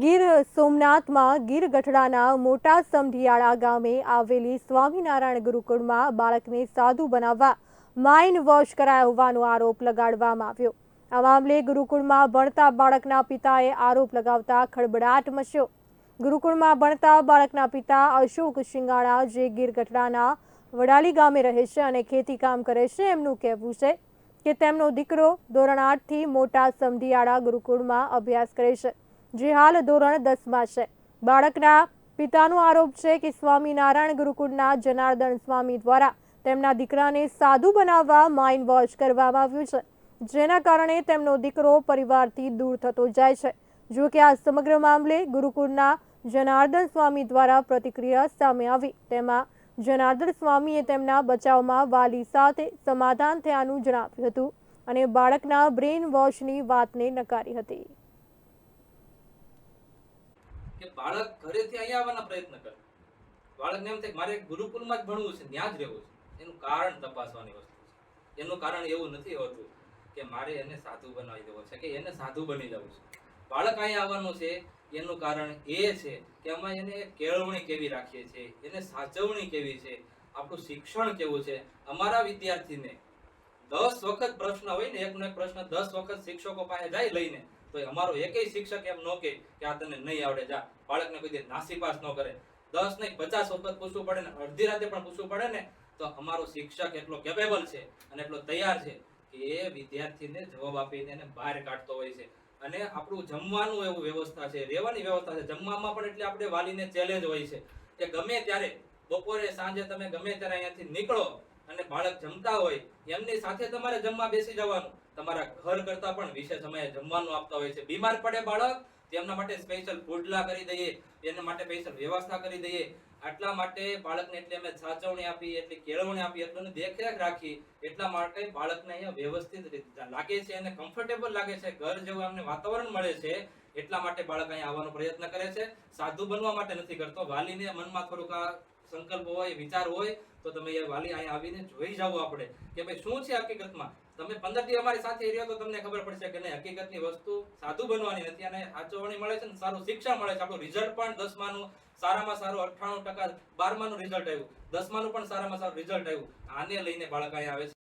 ગીર સોમનાથમાં ગીર ગઢડાના મોટા સમઢિયાળા ગામે આવેલી સ્વામિનારાયણ ગુરુકુળમાં બાળકને સાધુ બનાવવા માઇન્ડ વોશ કરાયા હોવાનો આરોપ લગાડવામાં આવ્યો. આ મામલે ગુરુકુળમાં ભણતા બાળકના પિતાએ આરોપ લગાવતા ખળબડાટ મચ્યો. ગુરુકુળમાં ભણતા બાળકના પિતા અશોક શિંગાણા જે ગીર ગઢડાના વડાલી ગામે રહે છે અને ખેતી કામ કરે છે, એમનું કહેવું છે કે તેમનો દીકરો ધોરણ આઠથી મોટા સમઢિયાળા ગુરુકુળમાં અભ્યાસ કરે છે. જે હાલ ધોરણ દસમાં છે. બાળકના પિતાનો આરોપ છે કે સ્વામિનારાયણ ગુરુકુળના જનાર્દન સ્વામી દ્વારા તેમના દીકરાને સાધુ બનાવવા માઇન્ડ વોશ કરવામાં આવ્યું છે. જેના કારણે તેમનો દીકરો પરિવારથી દૂર થતો જાય છે. જો કે આ સમગ્ર મામલે ગુરુકુળના જનાર્દન સ્વામી દ્વારા પ્રતિક્રિયા સામે આવી. તેમાં જનાર્દન સ્વામીએ તેમના બચાવમાં વાલી સાથે સમાધાન થયાનું જણાવ્યું હતું અને બાળકના બ્રેન વોશની વાતને નકારી હતી. કે બાળક ઘરેથી અહીંયા આવવાના પ્રયત્ન કરે. બાળકને એમ થાય મારે ગુરુકુલમાં જ ભણવું છે, ત્યાં જ રહેવું છે. એનું કારણ તપાસવાની વસ્તુ છે. એનું કારણ એવું નથી હોતું કે મારે એને સાધુ બનાવી દેવો છે, કે એને સાધુ બની જવું છે. બાળક અહીંયા આવવાનું છે, એનું કારણ એ છે કે અમે એને કેળવણી કેવી રાખીએ છીએ, એને સાચવણી કેવી છે, આપણું શિક્ષણ કેવું છે, અમારા વિદ્યાર્થીને દસ વખત પ્રશ્ન હોય ને, એકનો એક પ્રશ્ન દસ વખત શિક્ષકો પાસે જાય લઈને, તો અમારો એકેય શિક્ષક એમ ન કે આ તને નહીં આવડે, જા. બાળકને કોઈ નાસીપાસ ન કરે. દસ નહીં, પચાસ વખત પૂછવું પડે ને, અડધી રાતે પણ પૂછવું પડે ને, તો અમારો શિક્ષક એટલો કેપેબલ છે અને એટલો તૈયાર છે કે એ વિદ્યાર્થીને જવાબ આપીને એને બહાર કાઢતો હોય છે. અને આપણું જમવાનું એવું વ્યવસ્થા છે, રહેવાની વ્યવસ્થા છે. જમવામાં પણ એટલે આપણે વાલીને ચેલેન્જ હોય છે કે ગમે ત્યારે, બપોરે, સાંજે તમે ગમે ત્યારે અહીંયાથી નીકળો અને બાળક જમતા હોય, એમની સાથે તમારે જમવા બેસી જવાનું. તમારા ઘર કરતા પણ વિશેષ સમયે જમવાનું આપતા હોય છે. બીમાર પડે બાળક તેમના માટે સ્પેશિયલ ફૂડલા કરી દઈએ, એના માટે સ્પેશિયલ વ્યવસ્થા કરી દઈએ. આટલા માટે બાળકને એટલે અમે સાચવણી આપી, એટલી કેળવણી આપી એટલું દેખરેખ રાખી, એટલા માટે બાળકને અહીંયા વ્યવસ્થિત રીતે લાગે છે અને કમ્ફર્ટેબલ લાગે છે. ઘર જેવું અમને વાતાવરણ મળે છે, એટલા માટે બાળક અહીંયા આવવાનો પ્રયત્ન કરે છે. સાધુ બનવા માટે નથી કરતો. વાલીને મનમાં થોડુંક સંકલ્પ હોય, વિચાર હોય, તો તમે યાર વાલી અહીંયા આવીને જોઈ જાવ આપણે. કે ભાઈ શું છે હકીકતમાં? તમે પંદર દિવસ અમારી સાથે રહ્યો તો તમને ખબર પડશે કે નહીં, હકીકતની વસ્તુ સાધુ બનવાની નથી અને સાચવણી મળે છે ને સારું શિક્ષણ મળે છે. આપણું રિઝલ્ટ પણ દસમાનું, સારામાં સારું અઠ્ઠાણું ટકા બારમાનું રિઝલ્ટ આવ્યું. દસમાનું પણ સારામાં સારું રિઝલ્ટ આવ્યું. આને લઈને બાળક અહીંયા આવે છે.